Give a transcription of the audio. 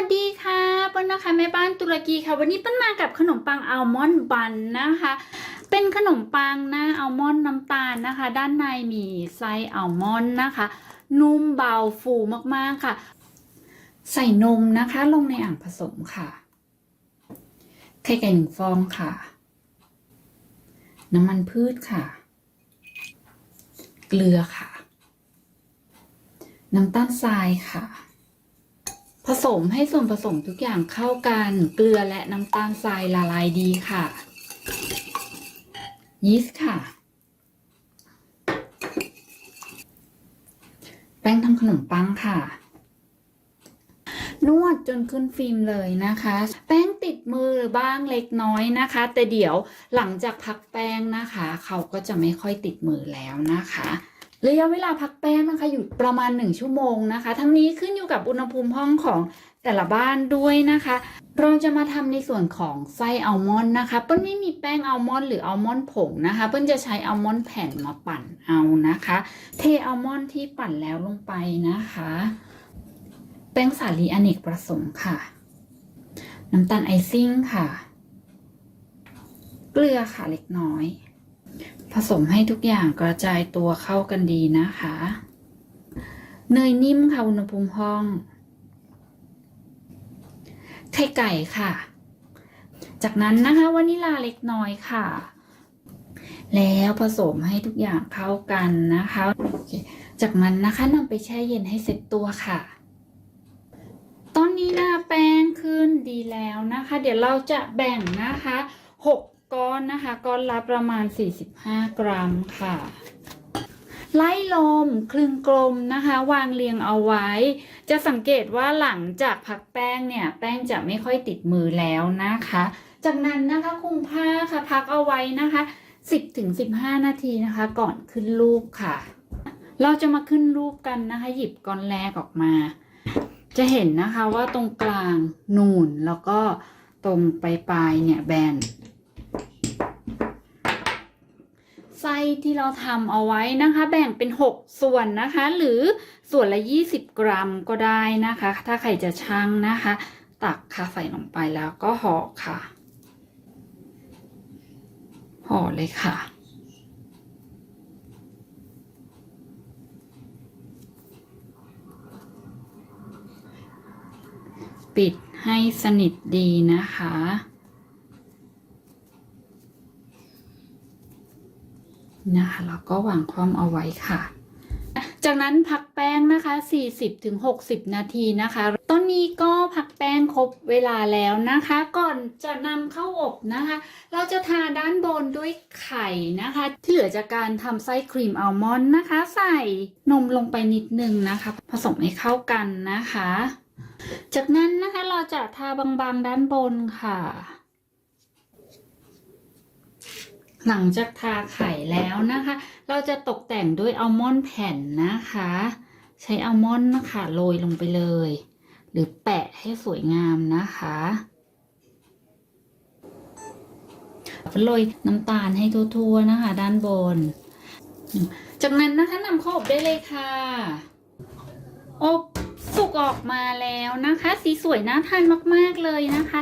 วัสดีค่ะเปิ้ลนะคะแม่บ้านตุรกีค่ะ วันนี้เปิ้ลมากับขนมปังอัลมอนด์บันนะคะ เป็นขนมปังหน้าอัลมอนด์น้ำตาลนะคะ ด้านในมีไส้อัลมอนด์นะคะ นุ่มเบาฟูมากๆค่ะ ใส่นมนะคะลงในอ่างผสมค่ะไข่ไก่หนึ่งฟองค่ะ น้ำมันพืชค่ะ เกลือค่ะ น้ำตาลทรายค่ะ ผสมให้ส่วนผสมทุกอย่างเข้ากัน เกลือและน้ำตาลทรายละลายดีค่ะ ยีสต์ค่ะ แป้งทำขนมปังค่ะ นวดจนขึ้นฟิล์มเลยนะคะ แป้งติดมือบ้างเล็กน้อยนะคะ แต่เดี๋ยวหลังจากพักแป้งนะคะ เขาก็จะไม่ค่อยติดมือแล้วนะคะ ระยะเวลาพักแป้งนะคะอยู่ประมาณ 1 ชั่วโมงนะคะ ทั้งนี้ขึ้นอยู่กับอุณหภูมิห้องของแต่ละบ้านด้วยนะคะ เราจะมาทำในส่วนของไส้อัลมอนด์นะคะ เปิ้ลไม่มีแป้งอัลมอนด์หรืออัลมอนด์ผงนะคะ เปิ้ลจะใช้อัลมอนด์แผ่นมาปั่นเอานะคะ เทอัลมอนด์ที่ปั่นแล้วลงไปนะคะ แป้งสาลีอเนกประสงค์ค่ะ น้ำตาลไอซิ่งค่ะ เกลือค่ะเล็กน้อย ผสมให้ทุกอย่างกระจายตัวเข้ากันดีนะคะ เนยนิ่มค่ะอุณหภูมิห้องไข่ไก่ค่ะ จากนั้นนะคะวานิลาเล็กน้อยค่ะ แล้วผสมให้ทุกอย่างเข้ากันนะคะ จากนั้นนะคะนำไปแช่เย็นให้เสร็จตัวค่ะ ตอนนี้หน้าแป้งขึ้นดีแล้วนะคะ เดี๋ยวเราจะแบ่งนะคะ6ก้ ก้อนนะคะก้อนละประมาณ 45 กรัมค่ะ ไล่ลมคลึงกลมนะคะ วางเรียงเอาไว้ จะสังเกตว่าหลังจากพักแป้งเนี่ย แป้งจะไม่ค่อยติดมือแล้วนะคะ จากนั้นนะคะคลุมผ้าค่ะพักเอาไว้นะคะ 10-15 นาทีนะคะ ก่อนขึ้นรูปค่ะ เราจะมาขึ้นรูปกันนะคะ หยิบก้อนแรกออกมา จะเห็นนะคะว่าตรงกลางนูนแล้วก็ตรงปลายปลายเนี่ยแบน ไส้ที่เราทำเอาไว้นะคะ แบ่งเป็น 6 ส่วนนะคะ หรือส่วนละ 20 กรัมก็ได้นะคะ ถ้าใครจะชั่งนะคะ ตักค่ะใส่ลงไปแล้วก็ห่อค่ะห่อเลยค่ะปิดให้สนิทดีนะคะ นะคะแล้วก็วางคว่ำเอาไว้ค่ะ จากนั้นพักแป้งนะคะ 40-60 นาทีนะคะ ตอนนี้ก็พักแป้งครบเวลาแล้วนะคะ ก่อนจะนำเข้าอบนะคะ เราจะทาด้านบนด้วยไข่นะคะ ที่เหลือจากการทำไส้ครีมอัลมอนด์นะคะ ใส่นมลงไปนิดนึงนะคะ ผสมให้เข้ากันนะคะ จากนั้นนะคะเราจะทาบางๆด้านบนค่ะ หลังจากทาไข่แล้วนะคะ เราจะตกแต่งด้วยอัลมอนด์แผ่นนะคะ ใช้อัลมอนด์นะคะโรยลงไปเลย หรือแปะให้สวยงามนะคะโรยน้ำตาลให้ทั่วๆนะคะ ด้านบน จากนั้นนะคะนำเข้าอบได้เลยค่ะ อบสุกออกมาแล้วนะคะ สีสวยน่าทานมากๆเลยนะคะ